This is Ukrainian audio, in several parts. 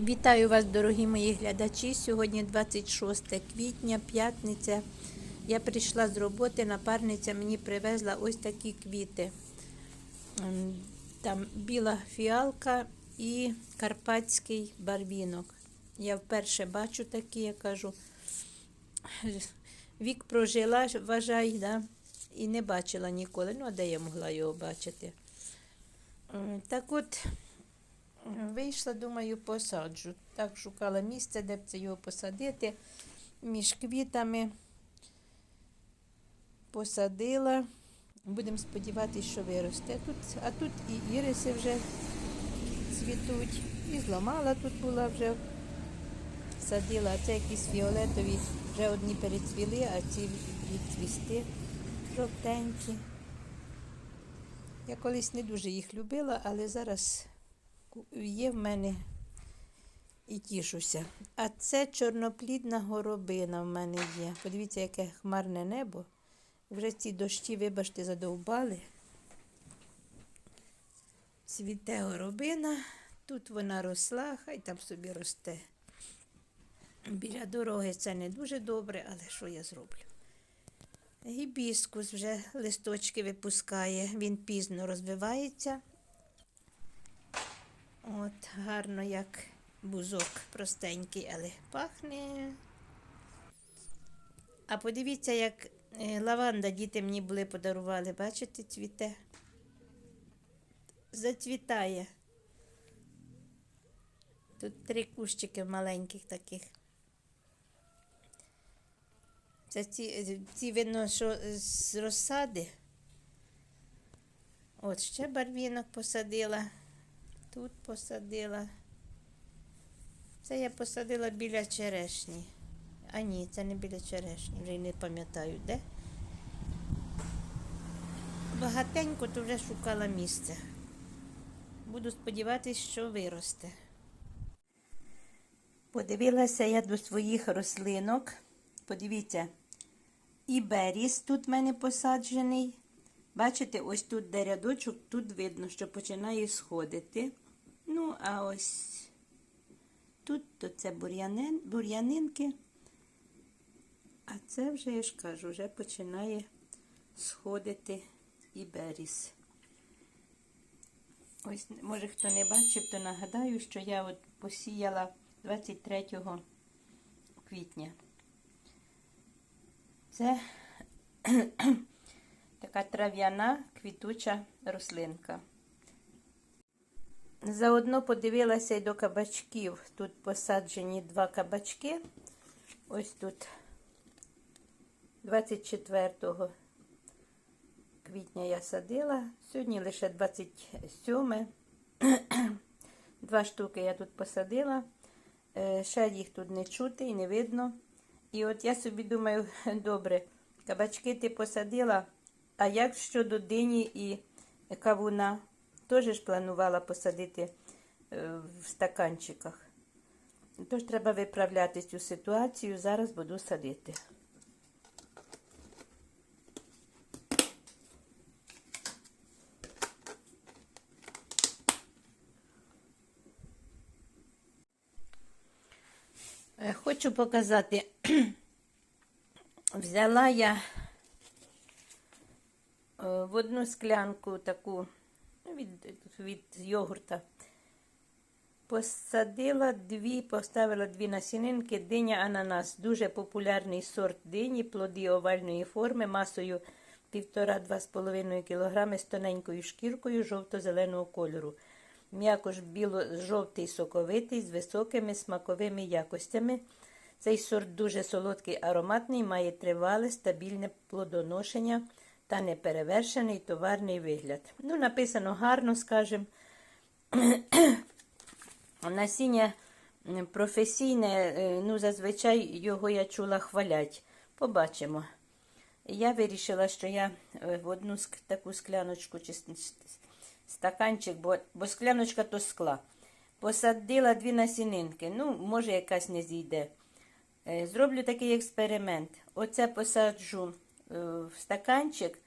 Вітаю вас, дорогі мої глядачі. Сьогодні 26 квітня, п'ятниця. Я прийшла з роботи, напарниця мені привезла ось такі квіти. Ем, Там біла фіалка і карпатський барвінок. Я вперше бачу такі, я кажу, вік прожила, вважай, да? і не бачила ніколи. Ну, а де я могла його бачити? Ем, Так от. Вийшла, думаю, посаджу. Так шукала місце, де б це його посадити. Між квітами посадила. Будемо сподіватися, що виросте. Тут, а тут і іриси вже цвітуть. І зламала тут була вже. Садила, а це якісь фіолетові, вже одні перецвіли, а ці відцвісти жовтенькі. Я колись не дуже їх любила, але зараз є в мене і тішуся. А це чорноплідна горобина в мене є. Подивіться, яке хмарне небо. Вже ці дощі, вибачте, задовбали. Цвіте горобина. Тут вона росла, хай там собі росте. Біля дороги це не дуже добре, але що я зроблю? Гібіскус вже листочки випускає, він пізно розвивається. От, гарно як бузок простенький, але пахне. А подивіться, як е, лаванда діти мені були подарували. Бачите, цвіте? Зацвітає. Тут три кущики маленьких таких. Це ці, ці видно, що з розсади. От ще барвінок посадила. Тут посадила. Це я посадила біля черешні. А ні, це не біля черешні, вже й не пам'ятаю де. Багатенько то вже шукала місце. Буду сподіватися, що виросте. Подивилася я до своїх рослинок. Подивіться, і беріс тут в мене посаджений. Бачите, ось тут де рядочок, тут видно, що починає сходити. Ну, а ось тут то це бур'янин, бур'янинки. А це вже, я ж кажу, вже починає сходити і беріс. Ось, може, хто не бачив, то нагадаю, що я от посіяла 23 квітня. Це така трав'яна квітуча рослинка. Заодно подивилася й до кабачків. Тут посаджені два кабачки. Ось тут 24 квітня я садила. Сьогодні лише 27. Два штуки я тут посадила. Е, Ще їх тут не чути і не видно. І от я собі думаю, добре, кабачки ти посадила, а як щодо дині і кавуна? Теж ж планувала посадити е, в стаканчиках. Тож треба виправляти цю ситуацію. Зараз буду садити. Е, Хочу показати, взяла я е, в одну склянку таку від, від йогурта. Посадила дві, поставила дві насінинки, диня ананас. Дуже популярний сорт дині, плоди овальної форми, масою 1,5-2,5 кг з тоненькою шкіркою жовто-зеленого кольору. М'якош біло-жовтий соковитий з високими смаковими якостями. Цей сорт дуже солодкий ароматний, має тривале, стабільне плодоношення та неперевершений товарний вигляд. Ну, написано гарно, скажімо. Насіння професійне, ну, зазвичай його я чула хвалять. Побачимо. Я вирішила, що я в одну таку скляночку чи стаканчик, бо, бо скляночка то скла. Посадила дві насінинки. Ну, може, якась не зійде. Зроблю такий експеримент. Оце посаджу в стаканчик,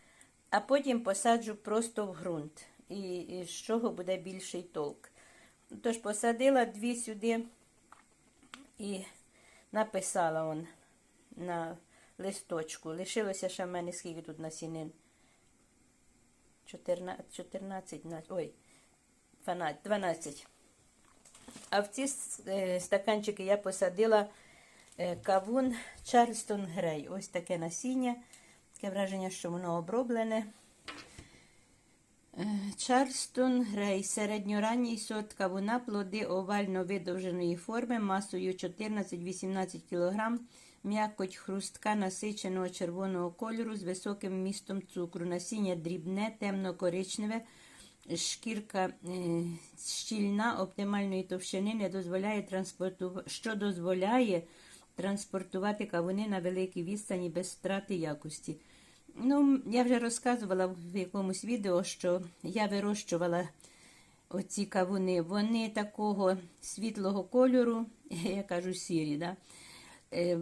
а потім посаджу просто в ґрунт. І, і з чого буде більший толк. Тож посадила дві сюди І написала он на листочку. Лишилося ще в мене скільки тут насінин. 14, 14 ой, 12, 12. А в ці е, стаканчики я посадила е, кавун Чарльстон Грей. Ось таке насіння. Таке враження, що воно оброблене. Е, Чарльстон Грей, середньоранній сорт кавуна, плоди овально видовженої форми, масою 14-18 кг, м'якоть хрустка насиченого червоного кольору з високим вмістом цукру. Насіння дрібне, темно-коричневе, шкірка е, щільна, оптимальної товщини, не дозволяє транспортувати, що дозволяє транспортувати кавуни на великій відстані без втрати якості. Ну, я вже розказувала в якомусь відео, що я вирощувала оці кавуни. Вони такого світлого кольору, я кажу сірі, да? Е,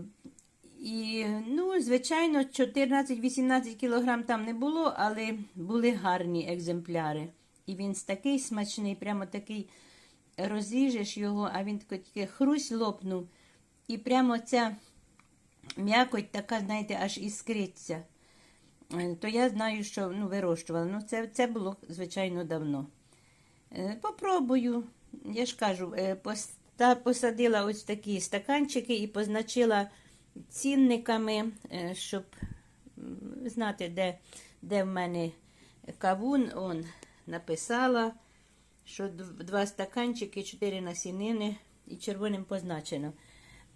і, ну, звичайно, 14-18 кілограм там не було, але були гарні екземпляри. І він такий смачний, прямо такий розріжеш його, а він такий хрусь лопнув. І прямо ця м'якоть така, знаєте, аж іскриться. Е, То я знаю, що ну, вирощувала. Ну, це, це було, звичайно, давно. Е, Попробую. Я ж кажу, е, посадила ось такі стаканчики і позначила цінниками, щоб знати, де, де в мене кавун. Он написала, що два стаканчики, чотири насінини і червоним позначено.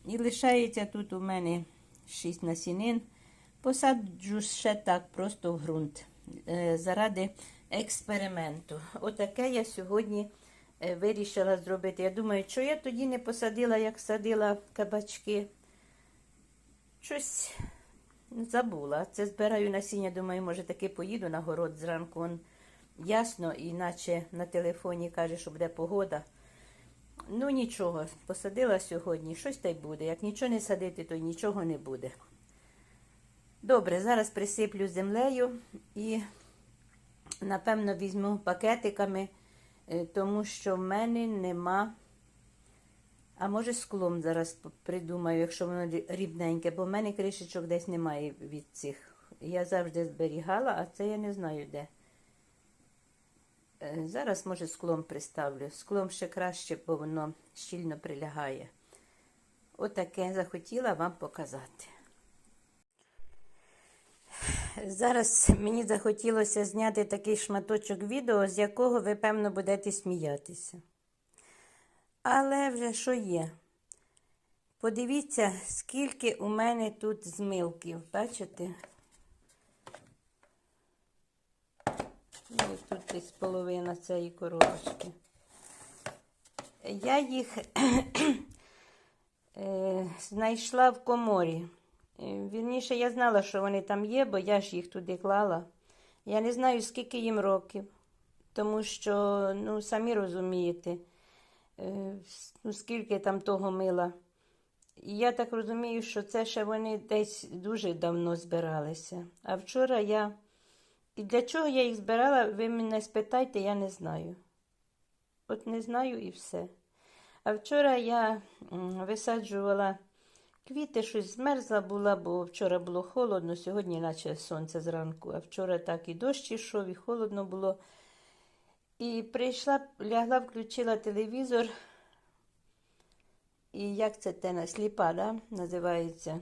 І лишається тут у мене шість насінин. Посаджу ще так просто в ґрунт е, заради експерименту. Отаке я сьогодні е, вирішила зробити. Я думаю, що я тоді не посадила, як садила кабачки. Щось забула. Це збираю насіння, думаю, може таки поїду на город зранку. Он ясно, іначе на телефоні каже, що буде погода. Ну нічого, посадила сьогодні, щось та й буде. Як нічого не садити, то й нічого не буде. Добре, зараз присиплю землею і, напевно, візьму пакетиками, е, тому що в мене нема. А може склом зараз придумаю, якщо воно рівненьке, бо в мене кришечок десь немає від цих. Я завжди зберігала, а це я не знаю де. Е, Зараз, може, склом приставлю. Склом ще краще, бо воно щільно прилягає. Отаке захотіла вам показати. Зараз мені захотілося зняти такий шматочок відео, з якого ви, певно, будете сміятися. Але вже що є? Подивіться, скільки у мене тут змилків. Бачите? Ну, і тут десь половина цієї коробочки. Я їх е, знайшла в коморі. Е, Вірніше, я знала, що вони там є, бо я ж їх туди клала. Я не знаю, скільки їм років, тому що, ну, самі розумієте, е, ну, скільки там того мила. І я так розумію, що це ще вони десь дуже давно збиралися. А вчора я. І для чого я їх збирала, ви мене спитайте, я не знаю. От не знаю і все. А вчора я висаджувала квіти, щось змерзла була, бо вчора було холодно, сьогодні наче сонце зранку, а вчора так і дощ ішов, і холодно було. І прийшла, лягла, включила телевізор. І як це те сліпа, да, називається.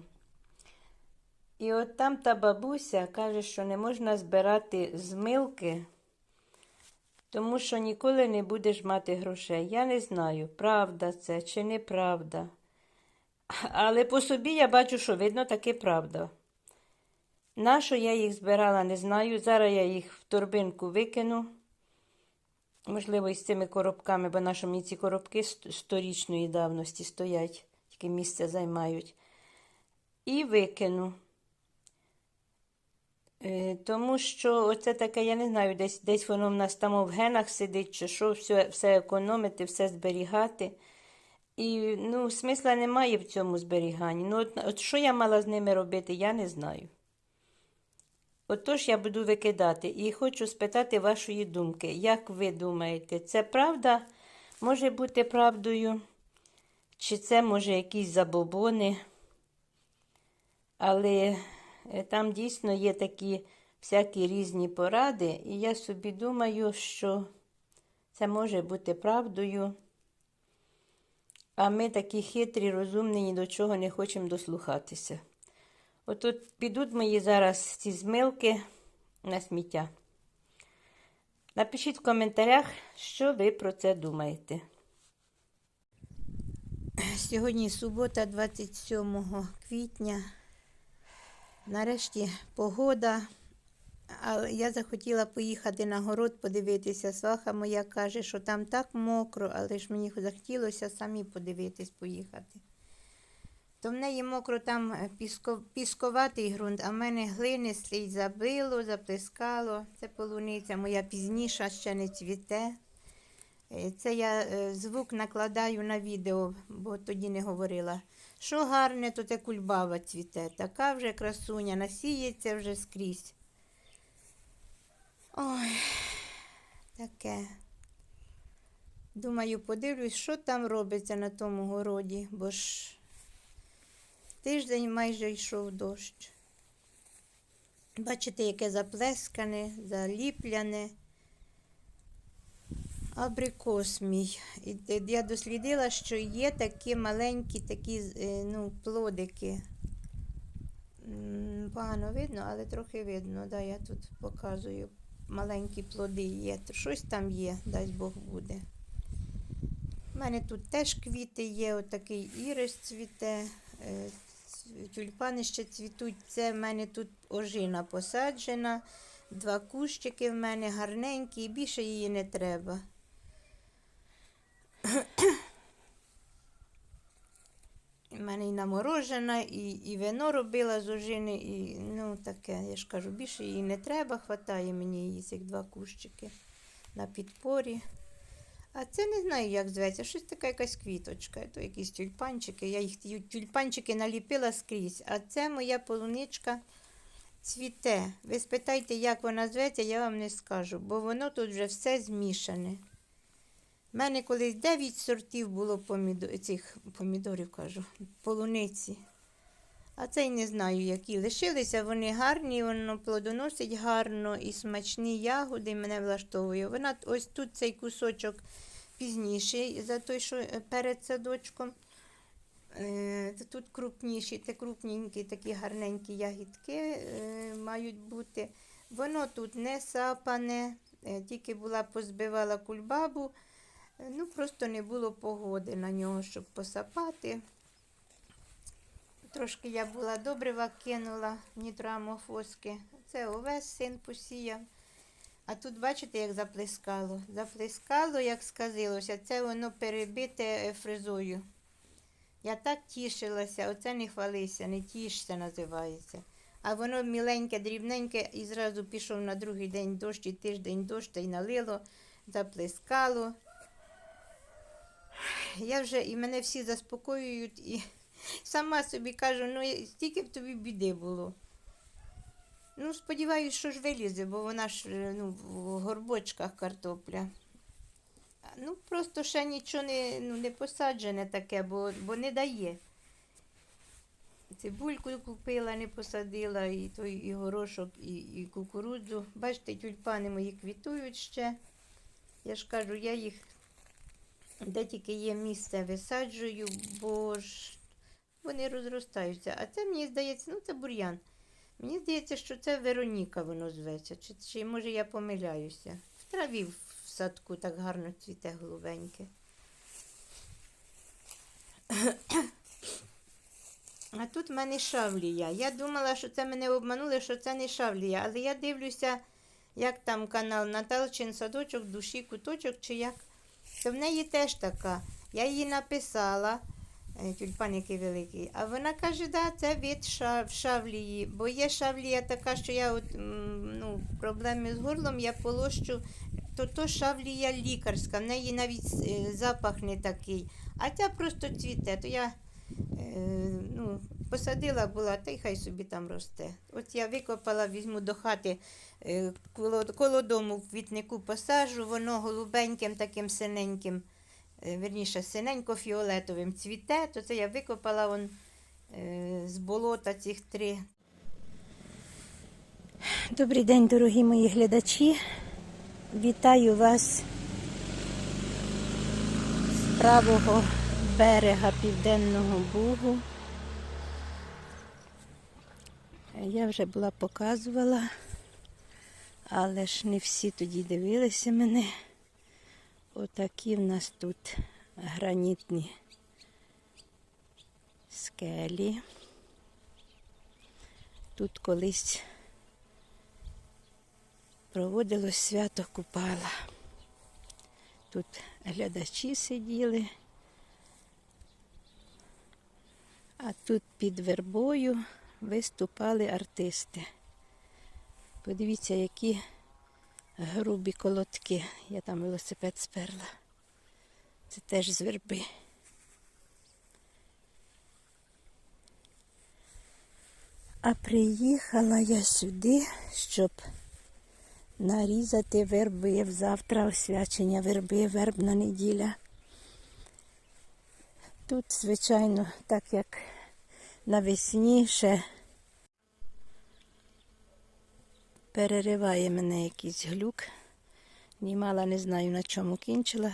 І от там та бабуся каже, що не можна збирати змилки, тому що ніколи не будеш мати грошей. Я не знаю, правда це чи неправда. Але по собі я бачу, що видно таки правда. Нащо я їх збирала, не знаю. Зараз я їх в торбинку викину. Можливо, із цими коробками, бо наші мені ці коробки сторічної давності стоять, тільки місце займають. І викину. Е, Тому що оце таке, я не знаю, десь, десь воно в нас там в генах сидить, чи що, все, все економити, все зберігати. І ну, смисла немає в цьому зберіганні. Ну, от, от що я мала з ними робити, я не знаю. Отож я буду викидати і хочу спитати вашої думки. Як ви думаєте, це правда може бути правдою? чи це може якісь забобони. Але там дійсно є такі всякі різні поради, і я собі думаю, що це може бути правдою. А ми такі хитрі, розумні, ні до чого не хочемо дослухатися. Отут підуть мої зараз ці змилки на сміття. Напишіть в коментарях, що ви про це думаєте. Сьогодні субота, 27 квітня. Нарешті погода. Але я захотіла поїхати на город подивитися. Сваха моя каже, що там так мокро, але ж мені захотілося самі подивитись, поїхати. То в неї мокро там е, піско, пісковатий ґрунт, а в мене глинистий забило, заплескало. Це полуниця моя пізніша ще не цвіте. Е, Це я е, звук накладаю на відео, бо тоді не говорила. Що гарне, то це кульбава цвіте. Така вже красуня, насіється вже скрізь. Ой, таке. Думаю, подивлюсь, що там робиться на тому городі, бо ж тиждень майже йшов дощ. Бачите, яке заплескане, заліпляне. Абрикос мій. Я дослідила, що є такі маленькі такі е, ну, плодики. Погано видно, але трохи видно. Да, я тут показую. Маленькі плоди є. Щось там є, дасть Бог буде. У мене тут теж квіти є, отакий ірис цвіте, е, тюльпани ще цвітуть. Це в мене тут ожина посаджена, два кущики в мене гарненькі, і більше її не треба. У мене і наморожена, і, і вино робила з ожини, і ну таке, я ж кажу, більше її не треба, хватає мені її цих два кущики на підпорі. А це не знаю, як зветься. Щось така якась квіточка, то якісь тюльпанчики. Я їх тюльпанчики наліпила скрізь. А це моя полуничка цвіте. Ви спитайте, як вона зветься, я вам не скажу, бо воно тут вже все змішане. У мене колись 9 сортів було помідор... цих помідорів, кажу, полуниці. А це й не знаю, які лишилися. Вони гарні, воно плодоносить гарно і смачні ягоди мене влаштовує. Вона ось тут цей кусочок пізніший за той, що е, перед садочком. Е, Тут крупніші, це крупненькі, такі гарненькі ягідки е, мають бути. Воно тут не сапане, тільки була позбивала кульбабу. Е, Ну, просто не було погоди на нього, щоб посапати. Трошки я була добрива кинула, нітроамофоски. Це овес син посіяв. А тут бачите, як заплескало. Заплескало, як сказилося. Це воно перебите е, фрезою. Я так тішилася, оце не хвалися, не тішся називається. А воно міленьке, дрібненьке, і зразу пішов на другий день дощ, і тиждень дощ, та й налило, заплескало. Я вже і мене всі заспокоюють, і сама собі кажу, ну стільки б тобі біди було. Ну, сподіваюсь, що ж вилізе, бо вона ж е, ну, в горбочках картопля. Ну, просто ще нічого не, ну, не посаджене таке, бо, бо не дає. Цибульку купила, не посадила, і той і горошок, і, і кукурудзу. Бачите, тюльпани мої квітують ще. Я ж кажу, я їх де тільки є місце, висаджую, бо ж вони розростаються. А це мені здається, ну це бур'ян. Мені здається, що це Вероніка воно зветься. Чи, чи може я помиляюся? В траві в садку так гарно цвіте голубеньке. А тут в мене шавлія. Я думала, що це мене обманули, що це не шавлія. Але я дивлюся, як там канал Наталчин садочок, душі, куточок чи як. То в неї теж така. Я їй написала, е, тюльпан який великий, а вона каже, да, це від шав, шавлії. Бо є шавлія така, що я от, ну, проблеми з горлом, я полощу, то то шавлія лікарська, в неї навіть е, запах не такий. А ця просто цвіте. То я е, ну, посадила була, та й хай собі там росте. От я викопала, візьму до хати е, коло, коло дому в квітнику посажу, воно голубеньким, таким синеньким е, верніше, синенько-фіолетовим цвіте, то це я викопала вон, е, з болота цих три. Добрий день, дорогі мої глядачі. Вітаю вас з правого берега Південного Бугу. Я вже була показувала, але ж не всі тоді дивилися мене. Отакі в нас тут гранітні скелі. Тут колись проводилось свято Купала. Тут глядачі сиділи, а тут під вербою виступали артисти. Подивіться, які грубі колодки. Я там велосипед сперла. Це теж з верби. А приїхала я сюди, щоб нарізати верби. Завтра освячення верби, вербна неділя. Тут, звичайно, так як навесні ще перериває мене якийсь глюк. Німала, не знаю на чому кінчила.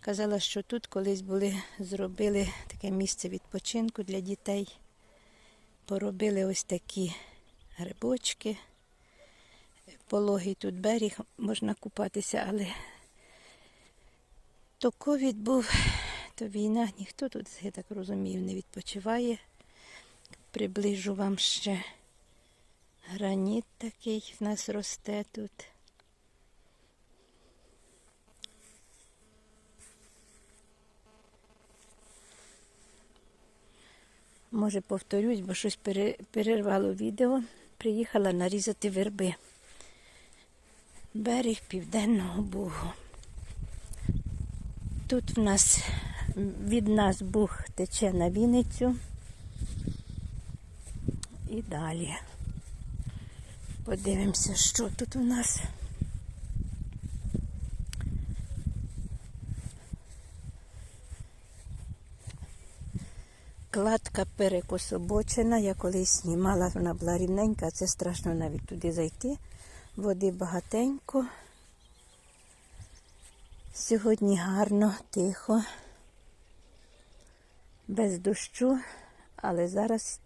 Казала, що тут колись були, зробили таке місце відпочинку для дітей. Поробили ось такі грибочки. Пологий тут берег, можна купатися, але то ковід був, то війна, ніхто тут, я так розумію, не відпочиває. Приближу вам ще граніт такий в нас росте тут. Може, повторюсь, бо щось перервало відео. Приїхала нарізати верби. Берег Південного Бугу. Тут в нас від нас Буг тече на Вінницю. І далі. Подивимося, що тут у нас. Кладка перекособочена. Я колись знімала, вона була рівненька, це страшно навіть туди зайти. Води багатенько. Сьогодні гарно, тихо, без дощу, але зараз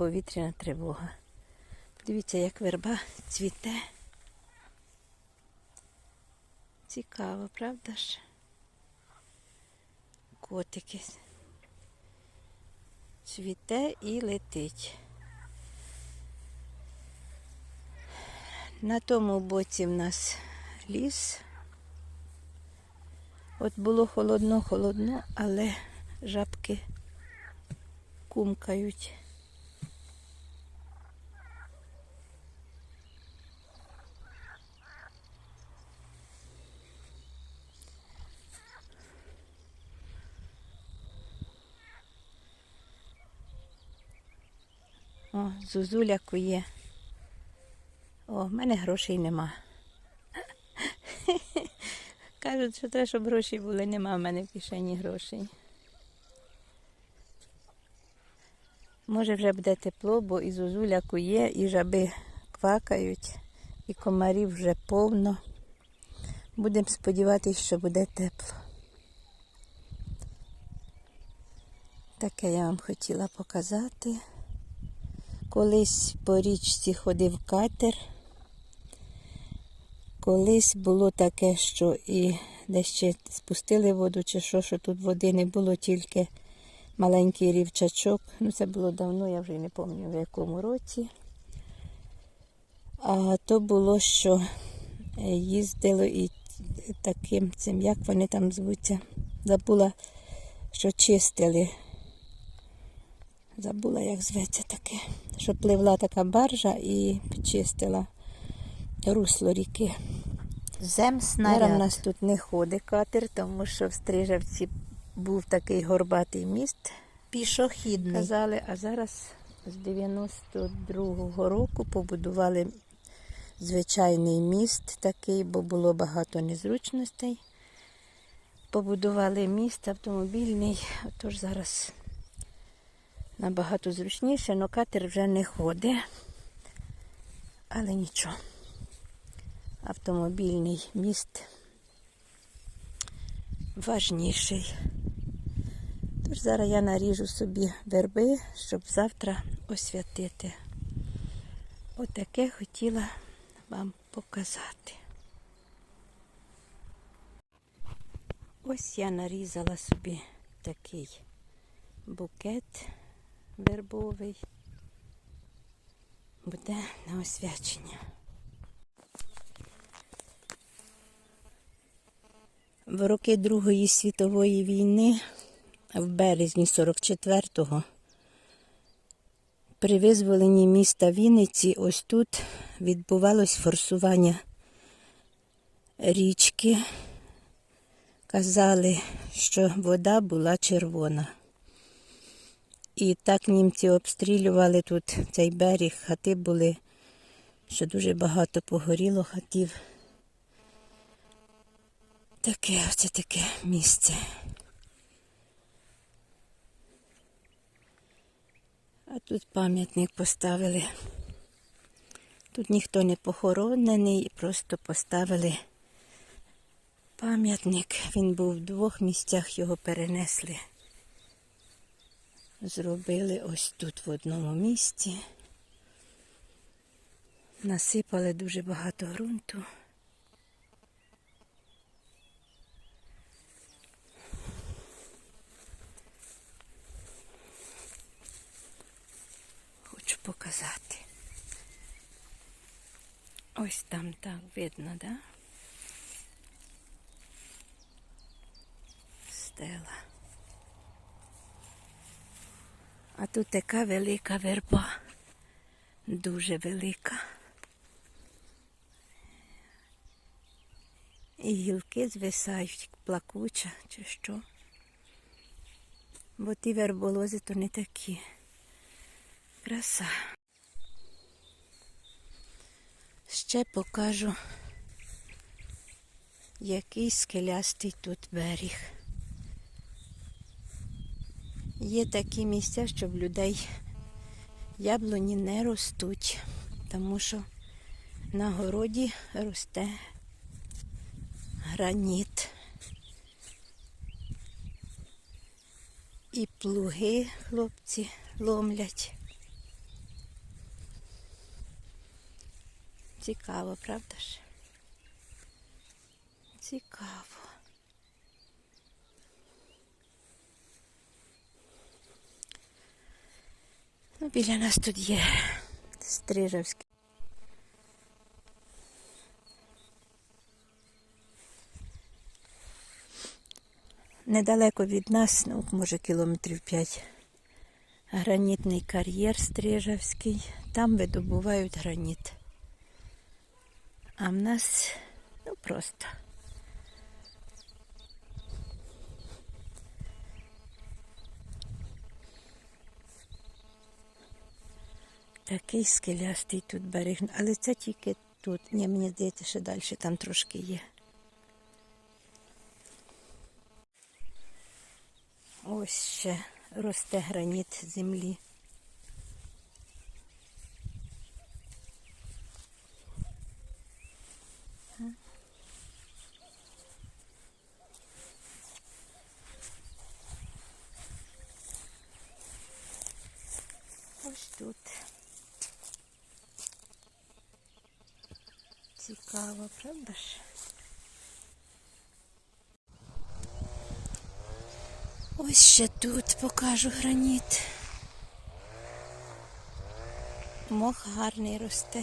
повітряна тривога. Подивіться, як верба цвіте. Цікаво, правда ж? Котики. Цвіте і летить. На тому боці в нас ліс. От було холодно-холодно, але жабки кумкають. О, зузуля кує. О, в мене грошей нема. Кажуть, що треба, щоб гроші були, нема в мене в кишені грошей. Може вже буде тепло, бо і зозуля кує, і жаби квакають, і комарів вже повно. Будемо сподіватися, що буде тепло. Таке я вам хотіла показати. Колись по річці ходив катер. Колись було таке, що і десь ще спустили воду, чи що, що тут води не було, тільки маленький рівчачок. Ну, це було давно, я вже не пам'ятаю в якому році. А то було, що е, їздило і таким цим, як вони там звуться, забула, що чистили. Забула, як зветься таке. Що пливла така баржа і чистила русло ріки. Земснаряд. Зараз в нас тут не ходить катер, тому що в Стрижавці був такий горбатий міст, Пішохідний. казали, а зараз з 92-го року побудували звичайний міст такий, бо було багато незручностей. побудували міст автомобільний, тож зараз набагато зручніше, але катер вже не ходить. Але нічого. Автомобільний міст важніший. Тож зараз я наріжу собі верби, щоб завтра освятити. Отаке хотіла вам показати. Ось я нарізала собі такий букет вербовий. Буде на освячення. В роки Другої світової війни, в березні 44-го, при визволенні міста Вінниці ось тут відбувалось форсування річки. Казали, що вода була червона. І так німці обстрілювали тут цей берег, хати були, що дуже багато погоріло хатів. Таке, оце таке місце. А тут пам'ятник поставили. Тут ніхто не похоронений, просто поставили пам'ятник. Він був в двох місцях, його перенесли. Зробили ось тут в одному місці. Насипали дуже багато ґрунту. Хочу показати. Ось там так видно, да? Стела. А тут така велика верба. Дуже велика. І гілки звисають, плакуча чи що. Бо ті верболози то не такі. Краса. Ще покажу, який скелястий тут берег. Є такі місця, що в людей яблуні не ростуть, тому що на городі росте граніт. І плуги хлопці ломлять. Цікаво, правда ж? Цікаво. Біля нас тут є Стрижавський. Недалеко від нас, ну, може, кілометрів 5, гранітний кар'єр Стрижавський. Там видобувають граніт. А в нас, ну, просто. Такий скелястий тут берег, але це тільки тут. Ні, мені здається, що далі там трошки є. Ось ще росте граніт землі. Ось тут. Цікаво, правда ж? Ось ще тут покажу граніт. Мох гарний росте.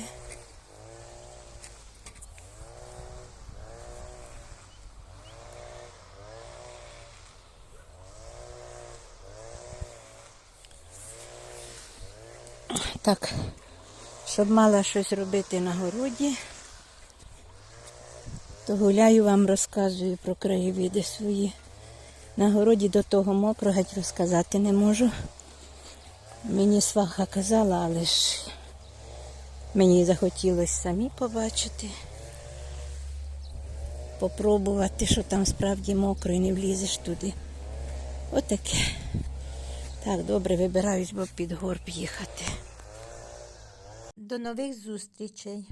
Так, щоб мала щось робити на городі, то гуляю вам, розказую про краєвиди свої. На городі до того мокро геть розказати не можу. Мені сваха казала, але ж мені захотілося самі побачити. попробувати, що там справді мокро і не влізеш туди. Отаке. Так, добре, вибираюсь, бо під горб їхати. До нових зустрічей.